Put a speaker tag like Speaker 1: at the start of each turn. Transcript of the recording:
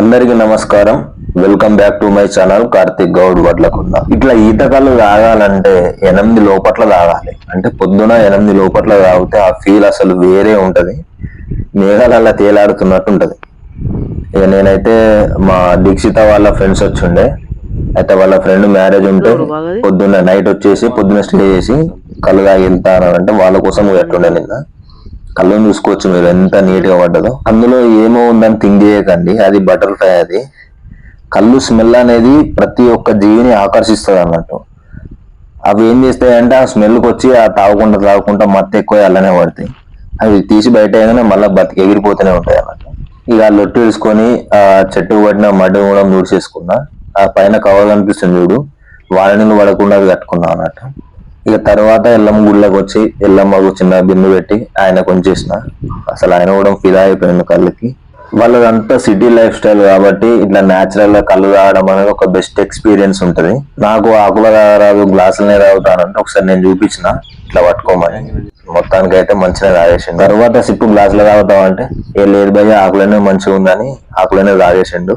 Speaker 1: అందరికీ నమస్కారం. Welcome back to my channel Karthik Goud Vadlakunda. ఇట్లా ఈత కళ్ళు తాగాలంటే ఎనిమిది లోపట్ల తాగాలి. అంటే పొద్దున ఎనిమిది లోపట్ల తాగితే ఆ ఫీల్ అసలు వేరే ఉంటది. మేఘాలల్లా తేలాడుతున్నట్టు ఉంటది. ఇక నేనైతే మా దీక్షిత వాళ్ళ ఫ్రెండ్స్ వచ్చిండే. అయితే వాళ్ళ ఫ్రెండ్ మ్యారేజ్ ఉంటే పొద్దున్న నైట్ వచ్చేసి పొద్దున్న స్టే చేసి కళ్ళు తాగి అంటే వాళ్ళ కోసం ఎట్లుండే నిన్న. కళ్ళని చూసుకోవచ్చు మీరు ఎంత నీట్గా పడ్డదో. అందులో ఏమో ఉందని థింక్ చేయకండి. అది బటర్ఫ్లై అది. కళ్ళు స్మెల్ అనేది ప్రతి ఒక్క జీవిని ఆకర్షిస్తుంది అన్నట్టు. అవి ఏం చేస్తాయంటే ఆ స్మెల్కి వచ్చి ఆ తాగకుండా తాగకుండా మత్తు ఎక్కువ అలానే పడతాయి. అవి తీసి బయట అయినా మళ్ళీ బతికి ఎగిరిపోతూనే ఉంటాయి అన్నట్టు. ఇక ఆ లొట్టు వేసుకొని ఆ చెట్టు పడిన మడ్డ కూడా దూడ్చేసుకున్నా ఆ పైన కవర్ కనిపిస్తుంది చూడు. వాళ్ళ నీళ్ళు పడకుండా అది కట్టుకున్నా అన్నట్టు. ఇక తర్వాత ఎల్లమ్మ గుళ్ళకి వచ్చి ఎల్లమ్మకు చిన్న బిందు పెట్టి ఆయన కొంచేసిన అసలు ఆయన కూడా ఫిదా అయిపోయింది కళ్ళకి. వాళ్ళదంతా సిటీ లైఫ్ స్టైల్ కాబట్టి ఇట్లా న్యాచురల్గా కళ్ళు తాగడం అనేది ఒక బెస్ట్ ఎక్స్పీరియన్స్ ఉంటది. నాకు ఆకుల రాదు గ్లాసులనే తాగుతానంటే ఒకసారి నేను చూపించిన. ఇట్లా పట్టుకోమని. మొత్తానికి అయితే మంచిగా తాగేసిండు. తర్వాత సిప్పు గ్లాసులు తాగుతామంటే ఏ లేదు భయ్య ఆకులనే మంచిగా ఉందని ఆకులనే తాగేసిండు.